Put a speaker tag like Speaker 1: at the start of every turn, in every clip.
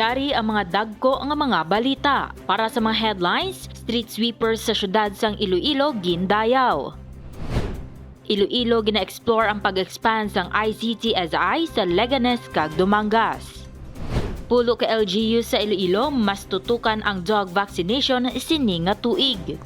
Speaker 1: Yari ang mga dagko ang mga balita. Para sa mga headlines, street sweepers sa syudad sang Iloilo gindayaw. Iloilo gina-explore ang pag-expand sang ICT-SI sa Leganes kag Dumangas. Pulo ka LGU sa Iloilo mas tutukan ang dog vaccination sini nga tuig.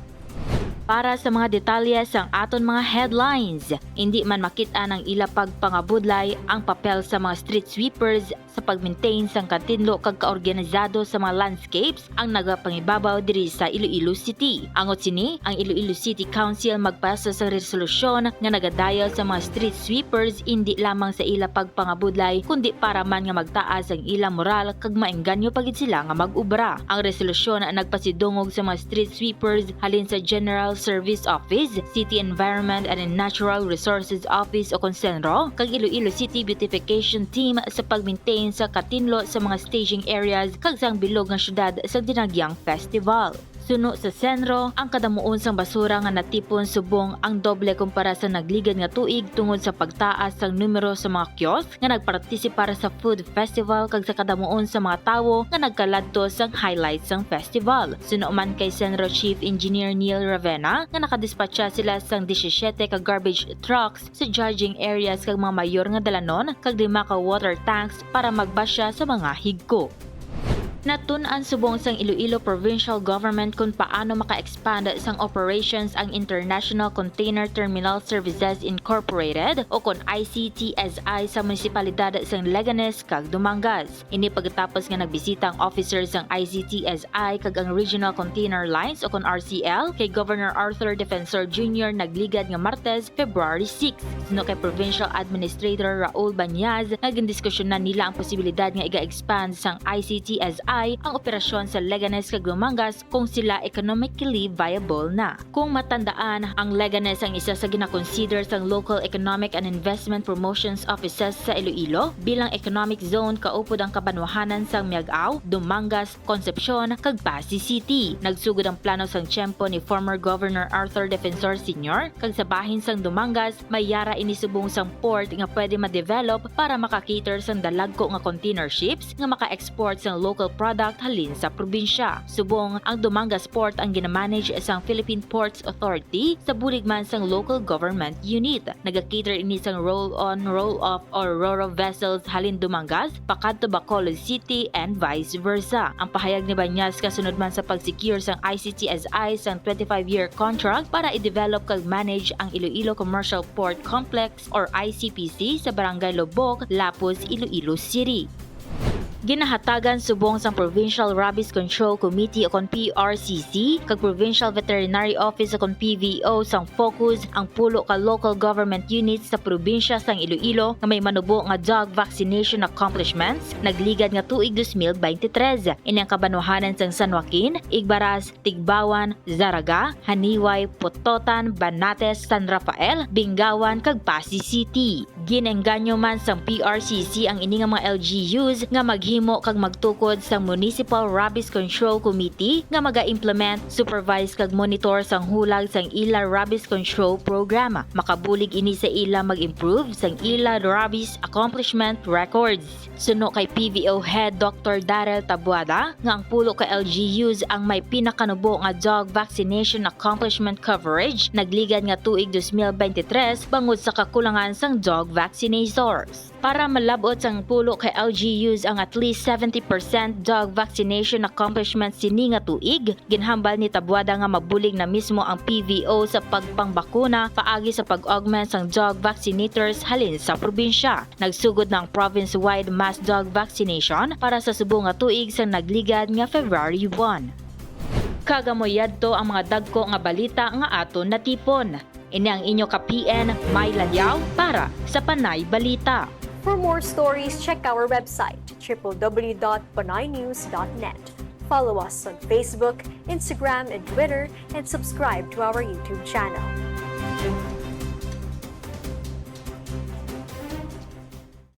Speaker 1: Para sa mga detalye sang aton mga headlines, hindi man makita ng ila pagpangabudlay ang papel sa mga street sweepers sa pag-maintain sang katinlo kag kaorganizado sa mga landscapes ang nagapangibabaw diri sa Iloilo City. Angot sini, ang Iloilo City Council magpasa sa resolusyon nga nagadayal sa mga street sweepers hindi lamang sa ila pagpangabudlay kundi para man nga magtaas ang ila moral kag maengganyo pagid sila nga mag-ubra. Ang resolusyon ang nagpasidungog sa mga street sweepers halin sa General Service Office, City Environment and Natural Resources Office o Consenro, kag Iloilo City Beautification Team sa pag-maintain sa katinlo sa mga staging areas kag sang bilog nga syudad sa Dinagyang Festival. Suno sa senro, ang kadamuon sang basura nga natipon subong ang doble kumpara sa nagligad nga tuig tungod sa pagtaas sang numero sa mga kiosk nga nagpartisipar sa food festival kag sa kadamuon sa mga tawo nga nagkaladto sang highlights sang festival. Suno man kay Senro Chief Engineer Neil Ravenna nga nakadispatcha sila sang 17 ka garbage trucks sa judging areas kag mga mayor nga dalanon kag lima ka water tanks para magbasya sa mga higko. Natun-an subong sang Iloilo Provincial Government kung paano maka-expand sang operations ang International Container Terminal Services Incorporated o kon ICTSI sa munisipalidad sang Leganes kag Dumangas. Ini pagkatapos nga nagbisita ang officers sang ICTSI kag ang Regional Container Lines o kon RCL kay Governor Arthur Defensor Jr. nagligad nga Martes, February 6. Sino kay Provincial Administrator Raul Banyaz naging diskusyonan nila ang posibilidad nga iga-expand sang ICTSI ang operasyon sa Leganes kag Dumangas kung sila economically viable na. Kung matandaan, ang Leganes ang isa sa ginakonsider sang Local Economic and Investment Promotions Offices sa Iloilo bilang economic zone kaupod ang kabanwahanan sang Miagao, Dumangas, Concepcion, kag Pasig City. Nagsugod ang plano sang tiyempo ni former Governor Arthur Defensor Sr. kag sa bahin sang Dumangas may yara inisubong sang port nga pwede ma-develop para makakater sang dalagko nga container ships nga maka-export sang local product halin sa probinsya. Subong ang Dumangas Port ang ginamanage sang Philippine Ports Authority sa buligman sang local government unit. Nagakater ini sang roll-on, roll-off or ro-ro vessels halin Dumangas, pakadto Bacolod City and vice versa. Ang pahayag ni Banyas kasunod man sa pag-secure sang ICTSI sang 25-year contract para i-develop kag manage ang Iloilo Commercial Port Complex or ICPC sa Barangay Lobok, Lapuz, Iloilo City. Ginahatagan subong sang Provincial Rabies Control Committee o PRCC kag Provincial Veterinary Office o PVO sang focus ang pulo ka local government units sa probinsya sang Iloilo nga may manubo nga dog vaccination accomplishments nagligad nga tuig 2023. Ini ang kabanwahanan sang San Joaquin, Igbaras, Tigbawan, Zaraga, Haniway, Pototan, Banates, San Rafael, Bingawan kag Pasig City. Ginengganyo man sang PRCC ang ini nga mga LGUs nga maghimo kag magtukod sa Municipal Rabies Control Committee nga maga-implement, supervise kag monitor sang hulag sang ila rabies control programa. Makabulig ini sa ila mag-improve sang ila rabies accomplishment records. Suno kay PVO Head Dr. Darrell Tabuada nga ang pulo ka LGUs ang may pinakanubo nga dog vaccination accomplishment coverage nagligad nga tuig 2023 bangod sa kakulangan sang dog vaccinators. Para malabot sang pulo kay LGUs ang at least 70% dog vaccination accomplishment sini nga tuig, ginhambal ni Tabuada nga mabulig na mismo ang PVO sa pagpangbakuna paagi sa pag-augment sang dog vaccinators halin sa probinsya. Nagsugod ng province-wide mass dog vaccination para sa subong nga tuig sa nagligad nga February 1. Kagamoyad to ang mga dagko nga balita nga aton natipon. Ini ang inyo ka PN May Lanyaw para sa Panay Balita.
Speaker 2: For more stories, check our website www.panaynews.net. Follow us on Facebook, Instagram, and Twitter, and subscribe to our YouTube channel.